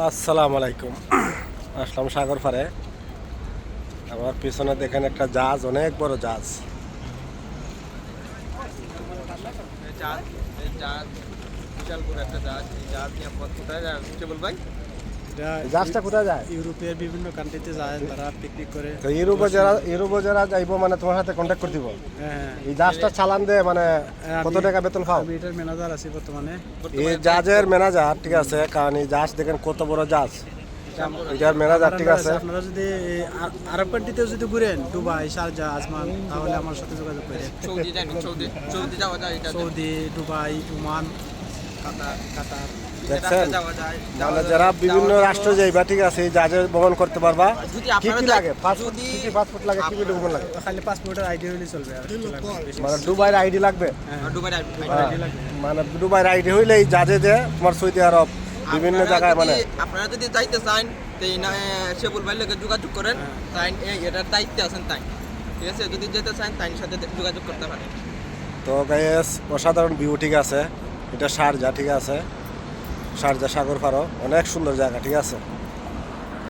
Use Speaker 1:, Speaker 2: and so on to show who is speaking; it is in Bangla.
Speaker 1: আসসালামু আলাইকুম। আসলাম সাগর পারে আমার পিছনে দেখেন একটা জাহাজ, অনেক বড় জাহাজ।
Speaker 2: জাহাজ বিশাল বড় একটা জাহাজ। জাহাজ নিয়ে পথ কোথায়? যায় ভাই?
Speaker 1: জাহাজটা কোথায় যায়?
Speaker 3: ইউরোপের বিভিন্ন কান্ট্রিতে যায় তারা পিকনিক করে।
Speaker 1: তো ইউরোপে যারা ইউরোপে যারা যাইবো মানে তোমার সাথে কন্ট্যাক্ট করে দিব?
Speaker 3: হ্যাঁ
Speaker 1: এই জাহাজটা চালান দে মানে
Speaker 3: হ্যাঁ,
Speaker 1: কত টাকা বেতন
Speaker 3: আমি এটার ম্যানেজার আছি বর্তমানে।
Speaker 1: এই জাহাজের ম্যানেজার ঠিক আছে কারণ এই জাহাজ দেখেন কত বড় জাহাজ। এটার ম্যানেজার ঠিক আছে।
Speaker 3: আপনারা যদি আরব কান্ট্রিতেও যদি ঘুরেন দুবাই শারজা আজমান তাহলে আমার সাথে যোগাযোগ করে
Speaker 2: সৌদি সৌদি সৌদি যাওয়া যায়
Speaker 3: সৌদি দুবাই ওমান
Speaker 1: দেখছেন? মানে যারা বিভিন্ন রাষ্ট্র যাইবা ঠিক আছে জাহাজে ভ্রমণ করতে পারবা। কি কি লাগে? পাসপোর্ট কি কি পাসপোর্ট লাগে কি কি ডকুমেন্ট লাগে?
Speaker 3: খালি পাসপোর্টের আইডি হলে চলবে লাগবে
Speaker 1: মানে দুবাইয়ের আইডি লাগবে?
Speaker 3: হ্যাঁ,
Speaker 2: দুবাই
Speaker 1: হ্যাঁ, মানে দুবাইয়ের আইডি হইলে এই জাহাজে যে তোমার সৌদি আরব বিভিন্ন জায়গায় মানে।
Speaker 2: আপনারা যদি যাইতে চান তো এই না শেবুল ভাইয়ের লোকে যোগাযোগ করেন
Speaker 1: হ্যাঁ।
Speaker 2: তাই এটার দায়িত্বে আছেন তাই ঠিক আছে যদি যেতে চান তাই সাথে যোগাযোগ করতে পারেন।
Speaker 1: তো গাইস অসাধারণ ভিউ ঠিক আছে। এটা সারজা ঠিক আছে? সারজা সাগর পারো। অনেক সুন্দর জায়গা ঠিক আছে?